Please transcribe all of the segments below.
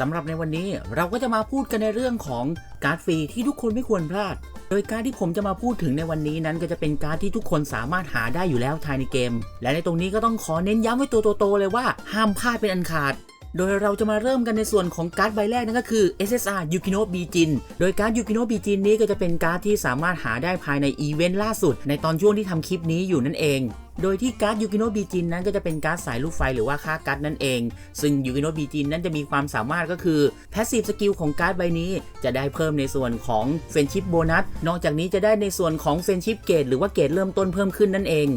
สำหรับในวันนี้เราก็จะมาพูดกันในเรื่องของการ์ดฟรีที่ทุกคนไม่ควรพลาด โดยการดที่ผมจะมาพูดถึงในวันนี้นั้น ก็จะเป็นการ์ดที่ทุกคนสามารถหาได้อยู่แล้วภายในเกม และในตรงนี้ก็ต้องขอเน้นย้ำไว้ตัวโตๆเลยว่าห้ามพลาดเป็นอันขาดโดยเราจะมาเริ่มกันในส่วนของการ์ดใบแรกนั่นก็คือ SSR Yukino Bijin โดยการ์ด Yukino Bijin นี้ก็จะเป็นการ์ดที่สามารถหาได้ภายในอีเวนต์ล่าสุด ในตอนช่วงที่ทำคลิปนี้อยู่นั่นเอง โดยที่การ์ดยูกิโนบีจินนั้นก็จะเป็นการ์ดสายลูกไฟหรือว่าค่าการ์ดนั่นเอง ซึ่งยูกิโนบีจินนั้นจะมีความสามารถก็คือแพสซีฟสกิลของการ์ดใบนี้ จะได้เพิ่มในส่วนของเฟนชิปโบนัส นอกจากนี้จะได้ในส่วนของเฟนชิปเกตหรือว่าเกตเริ่มต้นเพิ่มขึ้นนั่นเอง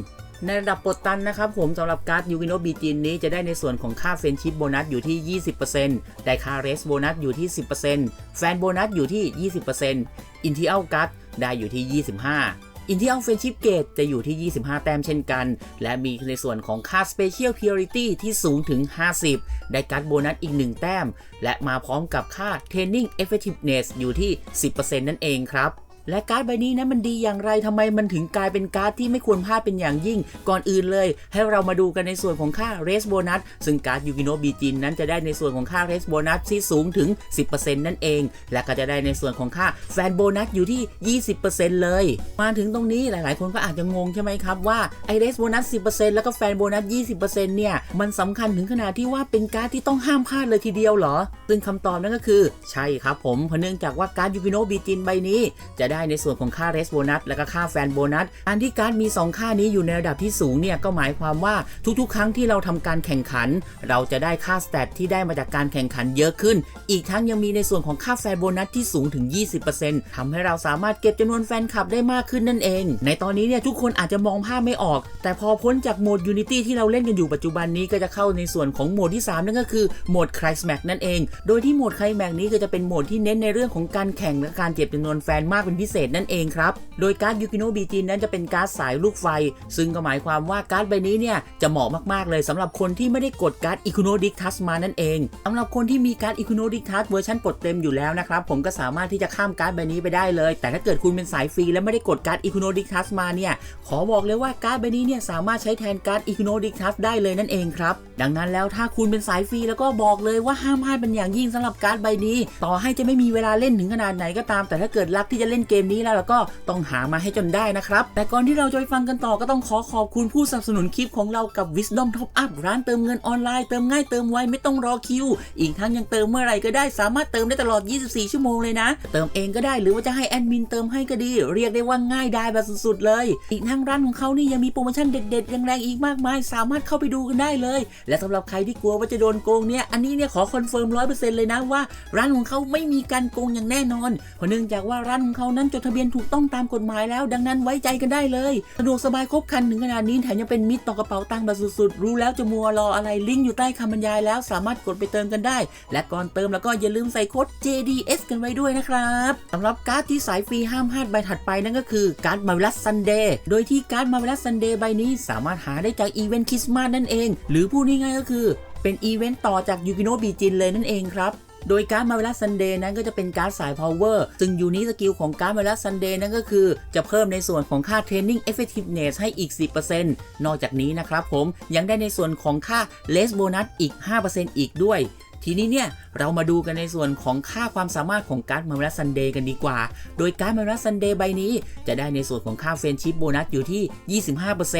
ในระดับปดตันนะครับผมสำหรับการ์ดยูกิโนบีจินนี้จะได้ในส่วนของค่าเฟนชิปโบนัสอยู่ที่ 20%ได้ค่าเรสโบนัสอยู่ที่ 10%แฟนโบนัสอยู่ที่ 20%อินทิอัลการ์ดได้อยู่ที่ 25 อินที่เอาเฟนชิพเกตจะอยู่ที่ 25 แต้มเช่นกัน และมีในส่วนของค่าสเปเชียลพิเออริตี้ที่สูงถึง 50 ได้การ์ดโบนัสอีก 1 แต้ม และมาพร้อมกับค่า Training Effectiveness อยู่ที่ 10%นั่นเองครับ และการ์ดใบนี้นะมันดีอย่างไรทำไมมันถึงกลายเป็นการ์ดที่ไม่ควรพลาดเป็นอย่างยิ่ง ก่อนอื่นเลย ให้เรามาดูกันในส่วนของค่า Race Bonus ซึ่งการ์ดยูกิโนบีจินนั้นจะได้ในส่วนของค่า Race Bonus ที่สูงถึง 10%นั่นเอง และก็จะได้ในส่วนของค่าแฟนโบนัสอยู่ที่ 20%เลย มาถึงตรงนี้หลาย ๆ คนก็อาจจะงงใช่ไหมครับว่าไอ Race Bonus 10%แล้วก็แฟนโบนัส 20%เนี่ยมันสำคัญถึงขนาดที่ว่าเป็นการ์ดที่ต้องห้ามพลาดเลยทีเดียวเหรอ ซึ่งคำตอบนั่นก็คือ ใช่ครับผมเพราะเนื่องจากว่าการ์ดยูกิโนบีจินใบนี้จะได้ในส่วนของค่า Race Bonus และก็ค่าแฟนโบนัสอันที่การ์ดมี 2 ค่านี้อยู่ในระดับที่สูงเนี่ยก็หมายความว่าทุกๆ ครั้งที่เราทำการแข่งขัน เราจะได้ค่าสเตตที่ได้มาจากการแข่งขันเยอะขึ้น อีกทั้งยังมีในส่วนของค่าแฟนโบนัสที่สูงถึง 20%ทำให้เราสามารถเก็บจำนวนแฟนคลับได้มากขึ้นนั่นเอง ในตอนนี้เนี่ยทุกคนอาจจะมองภาพไม่ออก แต่พอพ้นจากโหมด Unity ที่เราเล่นกันอยู่ปัจจุบันนี้ก็จะเข้าในส่วนของโหมดที่ 3 นั่นก็คือโหมด c r y s m a x นั่นเอง โดยที่โหมด c r y s m a x นี้ก็จะเป็นโหมดที่เน้นในเรื่องของการแข่งและการเก็บจำนวนแฟนมากเป็นพิเศษนั่นเองครับ โดยการ์ดยูกิโนบีจินนั้นจะเป็นการ์ดสายลูกไฟ ซึ่งก็หมายความว่าการ์ดใบนี้เนี่ยจะเหมาะมากๆเลยสำหรับคนที่ไม่ได้กดการ์ดอีคุโนดิกทัสมานั่นเองสำหรับคนที่มีการ์ดอีคุโนดิกทัสเวอร์ชันปลดเต็มอยู่แล้วนะครับผมก็สามารถที่จะข้ามการ์ดใบนี้ไปได้เลย แต่ถ้าเกิดคุณเป็นสายฟรีและไม่ได้กดการ์ดอีคุโนดิกทัสมาเนี่ยขอบอกเลยว่าการ์ดใบนี้เนี่ยสามารถใช้แทนการ์ดอีคุโนดิกทัสได้เลยนั่นเองครับดังนั้นแล้วถ้าคุณเป็นสายฟรีแล้วก็บอกเลยว่าห้ามพลาดเป็นอย่างยิ่งสำหรับการ์ดใบนี้ ต่อให้จะไม่มีเวลาเล่นถึงขนาดไหนก็ตาม แต่ถ้าเกิดรักที่จะเล่นเกกมนี้แล้วแล้วก็ต้องหามาให้จนได้นะครับ แต่ก่อนที่เราจะไปฟังกันต่อก็ต้องขอขอบคุณผู้สนับสนุนคลิปของเรากับ Wisdom Top Up ร้านเติมเงินออนไลน์เติมง่ายเติมไวไม่ต้องรอคิว อีกทั้งยังเติมเมื่อไหร่ก็ได้สามารถเติมได้ตลอด 24 ชั่วโมงเลยนะ เติมเองก็ได้หรือว่าจะให้แอดมินเติมให้ก็ดี เรียกได้ว่าง่ายได้แบบสุดๆเลย อีกทั้งร้านของเขานี่ยังมีโปรโมชั่นเด็ดๆแรงๆอีกมากมาย สามารถเข้าไปดูกันได้เลย และสำหรับใครที่กลัวว่าจะโดนโกงเนี่ยอันนี้เนี่ยขอคอนเฟิร์มร้อยเปอร์เซ็นต์เลยนะว่า ร้านของเขาไม่มีการโกงอย่างแน่นอนเพราะเนื่องจากว่าร้านของเขานั้นจดทะเบียนถูกต้องตามกฎหมายแล้ว ดังนั้นไว้ใจกันได้เลยสะดวกสบายครบครันถึงขนาดนี้แถมยังเป็นมิตรต่อกระเป๋าตังค์แบบสุดๆ รู้แล้วจะมัวรออะไรลิงก์อยู่ใต้คำบรรยายแล้วสามารถกดไปเติมกันได้ และก่อนเติมแล้วก็อย่าลืมใส่โค้ด JDS กันไว้ด้วยนะครับสำหรับการ์ดที่สายฟรีห้ามพลาดใบถัดไปนั่นก็คือการ์ดมาวิลัสซันเดย์โดยที่การ์ดมาวิลัสซันเดย์ใบนี้สามารถหาได้จากอีเวนต์คริสต์มาสนั่นเอง หรือพูดง่ายๆก็คือเป็นอีเวนต์ต่อจากยูกิโนบีจินเลยนั่นเองครับ โดยการ์ดมาเวลาซันเดย์นั้นก็จะเป็นการ์ดสายพาวเวอร์ซึ่งยูนิสกิลของการ์ดมาเวลาซันเดย์นั่นก็คือ จะเพิ่มในส่วนของค่า Training Effectiveness ให้อีก 10%นอกจากนี้นะครับผมยังได้ในส่วนของค่า Less Bonus อีก 5%อีกด้วยทีนี้เนี่ยเรามาดูกันในส่วนของค่าความสามารถของการ์ดมาเวลซันเดย์กันดีกว่า โดยการ์ดมาเวลซันเดย์ใบนี้ จะได้ในส่วนของค่าเฟนชิปโบนัสอยู่ที่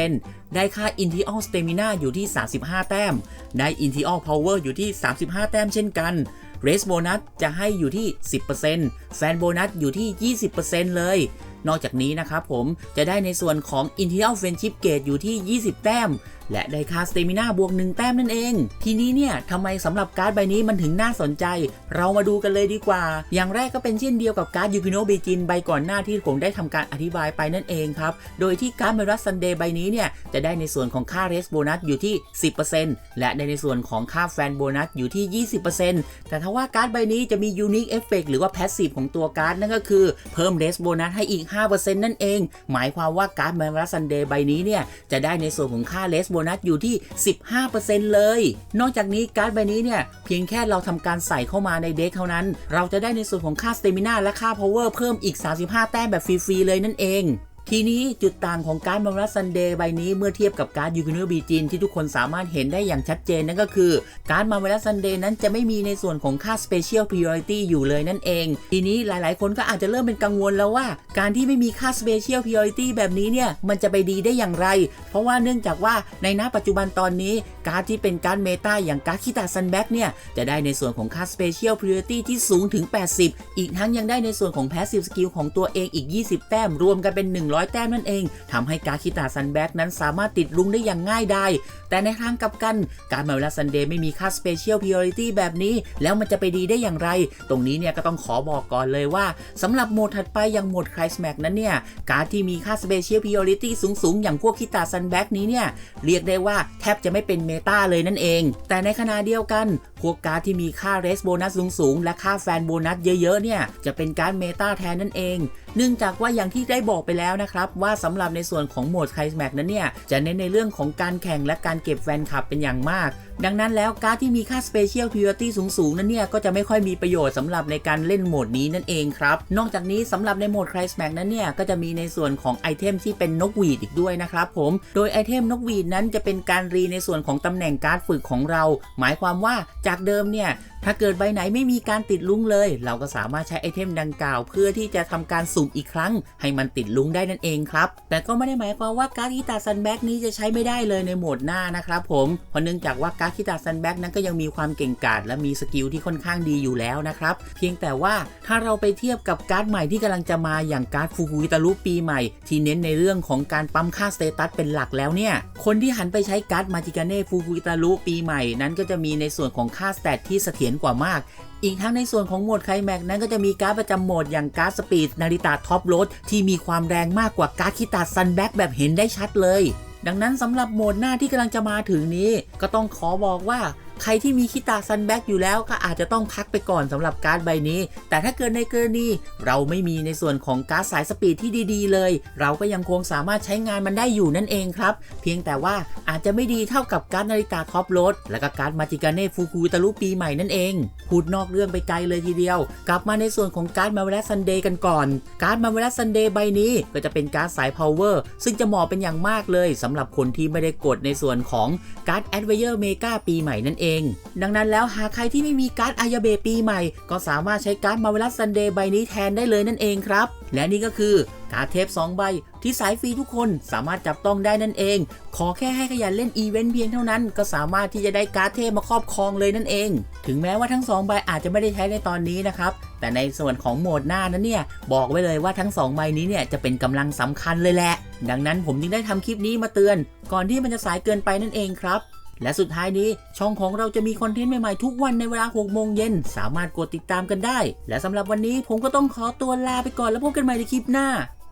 25%ได้ค่า i n t e r Stamina อยู่ที่ 35 แต้ม ได้ i n t e r Power อยู่ที่ 35 แต้มเช่นกัน เรสโบนัสจะให้อยู่ที่ 10%แฟนโบนัสอยู่ที่ 20%เลย นอกจากนี้นะครับผมจะได้ในส่วนของ i n t e r Friendship Gate อยู่ที่ 20 แต้มและได้ค่าสเตมิน่าบวก 1 แต้มนั่นเอง ทีนี้เนี่ยทำไมสำหรับการ์ดใบนี้มันถึงน่าสนใจ เรามาดูกันเลยดีกว่า อย่างแรกก็เป็นเช่นเดียวกับการ์ดยูกิโนเบจินใบก่อนหน้าที่ผมได้ทำการอธิบายไปนั่นเองครับ โดยที่การ์ดเมรัสซันเดย์ใบนี้เนี่ยจะได้ในส่วนของค่าเรสโบนัสอยู่ที่ 10%และได้ในส่วนของค่าแฟนโบนัสอยู่ที่ 20%แต่ถ้าว่าการ์ดใบนี้จะมียูนิคเอฟเฟกหรือว่าแพสซีฟของตัวการ์ดนั่นก็คือเพิ่มเรสโบนัสให้อีก 5%นั่นเอง หมายความว่าการ์ดเมรัสซันเดย์ใบนี้เนี่ยจะได้ในส่วนของค่าเรสโบนัสอยู่ที่ 15%เลย นอกจากนี้การ์ดใบนี้เนี่ย เพียงแค่เราทำการใส่เข้ามาในเด็กเท่านั้น เราจะได้ในส่วนของค่าสเตมินาและค่าพาวเวอร์เพิ่มอีก 35 แต้มแบบฟรีๆเลยนั่นเอง ทีนี้จุดต่างของการ์ดมารัสซันเดย์ใบนี้เมื่อเทียบกับการ์ดยูกิโนอร์บีจินที่ทุกคนสามารถเห็นได้อย่างชัดเจนนั่นก็คือ การ์ดมารัสซันเดย์นั้นจะไม่มีในส่วนของค่า Special Priority อยู่เลยนั่นเอง ทีนี้หลายๆ คนก็อาจจะเริ่มเป็นกังวลแล้วว่า การที่ไม่มีค่า Special Priority แบบนี้เนี่ย มันจะไปดีได้อย่างไร เพราะว่าเนื่องจากว่าในณปัจจุบันตอนนี้การ์ดที่เป็นการ์ดเมตาอย่างการ์ดคิตาซันแบ็กเนี่ยจะได้ในส่วนของค่า Special Priority ที่สูงถึง 80 อีกทั้งยังได้ในส่วนของ Passive Skill ของตัวเองอีก 20 แต้มรวมกันเป็น100 แต้มนั่นเองทำให้กาคิตาซันแบ็กนั้นสามารถติดลุงได้อย่างง่ายดายแต่ในทางกลับกัน การมาเวลาซันเดย์ไม่มีค่า Special Priority แบบนี้ แล้วมันจะไปดีได้อย่างไร ตรงนี้เนี่ยก็ต้องขอบอกก่อนเลยว่าสำหรับโหมดถัดไปอย่างโหมด c r y s m a x นั้นเนี่ยการที่มีค่า Special Priority สูงๆ อย่างพวกคิตาซันแบ็กนี้เนี่ยเรียกได้ว่าแทบจะไม่เป็นเมตาเลยนั่นเอง แต่ในขณะเดียวกัน วกการ์ดที่มีค่าเรสโบนัสสูงๆ และค่าแฟนโบนัสเยอะๆ เนี่ย จะเป็นการ์ดเมตาแทนนั่นเอง เนื่องจากว่าอย่างที่ได้บอกไปแล้วนะครับ ว่าสำหรับในส่วนของโหมดไคลแม็กนั้นเนี่ย จะเน้นในเรื่องของการแข่งและการเก็บแฟนคลับเป็นอย่างมากดังนั้นแล้วการ์ดที่มีค่า Special Priority สูงๆ นั้นเนี่ย ก็จะไม่ค่อยมีประโยชน์สำหรับในการเล่นโหมดนี้นั่นเองครับ นอกจากนี้สำหรับในโหมดไคลแม็กนั้นเนี่ย ก็จะมีในส่วนของไอเทมที่เป็นนกหวีดอีกด้วยนะครับผม โดยไอเทมนกหวีดนั้นจะเป็นการรีในส่วนของตำแหน่งการ์ดฝึกของเรา หมายความว่าจากเดิมเนี่ยถ้าเกิดใบไหนไม่มีการติดลุงเลย เราก็สามารถใช้ไอเทมดังกล่าว เพื่อที่จะทำการสุ่มอีกครั้ง ให้มันติดลุงได้นั่นเองครับ แต่ก็ไม่ได้หมายความว่าการ์ดคิตาซันแบ็กนี้จะใช้ไม่ได้เลยในโหมดหน้านะครับผมเพราะเนื่องจากว่าาคิตาซันแบ็กนั้นก็ยังมีความเก่งกาจและมีสกิลที่ค่อนข้างดีอยู่แล้วนะครับ เพียงแต่ว่าถ้าเราไปเทียบกับการ์ดใหม่ที่กำลังจะมาอย่างการ์ดฟูกุอิตารุปีใหม่ ที่เน้นในเรื่องของการปั๊มค่าสเตตัสเป็นหลักแล้วเนี่ย คนที่หันไปใช้การ์ดมาจิกาเน่ฟูกุอิตารุปีใหม่นั้นก็จะมีในส่วนของค่าสเตตที่เสถียรกว่ามากอีกทั้งในส่วนของโหมดไคลแม็กนั้นก็จะมีการ์ดประจำโหมดอย่างการ์ดสปีดนาริตาท็อปโรดที่มีความแรงมากกว่าการ์ดคิตาซันแบ็กแบบเห็นได้ชัดเลย ดังนั้นสำหรับโหมดหน้าที่กำลังจะมาถึงนี้ ก็ต้องขอบอกว่า ใครที่มีคิตาซันแบ็กอยู่แล้วก็อาจจะต้องพักไปก่อนสำหรับการ์ดใบนี้ แต่ถ้าเกิดในกรณีเราไม่มีในส่วนของการ์ดสายสปีดที่ดีๆ เลย เราก็ยังคงสามารถใช้งานมันได้อยู่นั่นเองครับ เพียงแต่ว่าอาจจะไม่ดีเท่ากับการ์ดนาฬิกาท็อปโรดและก็การ์ดมาจิกาเน่ฟูกุตารุปีใหม่นั่นเอง พูดนอกเรื่องไปไกลเลยทีเดียว กลับมาในส่วนของการ์ดมาเวลซันเดย์กันก่อน การ์ดมาเวลซันเดย์ใบนี้ก็จะเป็นการ์ดสายพาวเวอร์ซึ่งจะเหมาะเป็นอย่างมากเลยสำหรับคนที่ไม่ได้กดในส่วนของการ์ดแอดเวเยอร์เมกาปีใหม่นั่นเองดังนั้นแล้วหากใครที่ไม่มีการ์ดอายาเบปีใหม่ ก็สามารถใช้การ์ดมาเวลัสซันเดย์ใบนี้แทนได้เลยนั่นเองครับ และนี่ก็คือการ์ดเทป 2 ใบที่สายฟรีทุกคนสามารถจับต้องได้นั่นเอง ขอแค่ให้ขยันเล่นอีเวนต์เพียงเท่านั้น ก็สามารถที่จะได้การ์ดเทปมาครอบครองเลยนั่นเอง ถึงแม้ว่าทั้ง 2 ใบอาจจะไม่ได้ใช้ในตอนนี้นะครับ แต่ในส่วนของโหมดหน้านั้นเนี่ย บอกไว้เลยว่าทั้ง 2 ใบนี้เนี่ยจะเป็นกำลังสำคัญเลยแหละ ดังนั้นผมจึงได้ทำคลิปนี้มาเตือน ก่อนที่มันจะสายเกินไปนั่นเองครับ และสุดท้ายนี้ช่องของเราจะมีคอนเทนต์ใหม่ๆทุกวันในเวลา6โมงเย็นสามารถกดติดตามกันได้ และสำหรับวันนี้ผมก็ต้องขอตัวลาไปก่อนแล้วพบกันใหม่ในคลิปหน้า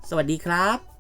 สวัสดีครับ